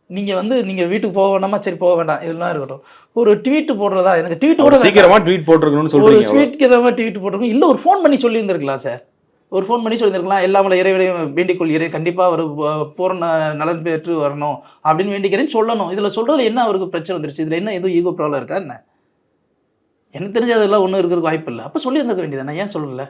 நீங்க வந்து நீங்க வீட்டுக்கு போக வேண்டாமா? சரி போக வேண்டாம். இதெல்லாம் இருக்கட்டும். ஒரு ட்வீட் போடுறதா? எனக்கு ட்வீட் கூட அவர் சீக்கிரமா ட்வீட் போட்டிருக்கணும்னு ஒரு சொல்றீங்க ஸ்வீட் நம்ம ட்வீட் போட்டிருக்கோம் இல்ல ஒரு ஃபோன் பண்ணி சொல்லியிருந்திருக்கலாம் சார் ஒரு ஃபோன் பண்ணி சொல்லியிருந்திருக்கலாம். எல்லாமல இறைவனையும் வேண்டிக் கொள்கிறேன். கண்டிப்பா அவர் பூரண நலன் பெற்று வரணும் அப்படின்னு வேண்டிக்கிறேன்னு சொல்லணும். இதுல சொல்றதுல என்ன அவருக்கு பிரச்சனை வந்துருச்சு? இதுல என்ன எதுவும் ஈகோ ப்ராப்ளம் இருக்கா? என்ன? எனக்கு தெரிஞ்ச அதெல்லாம் ஒன்றும் இருக்கிறதுக்கு வாய்ப்பு இல்லை. அப்போ சொல்லியிருந்திருக்க வேண்டியதானே ஏன் சொல்லல?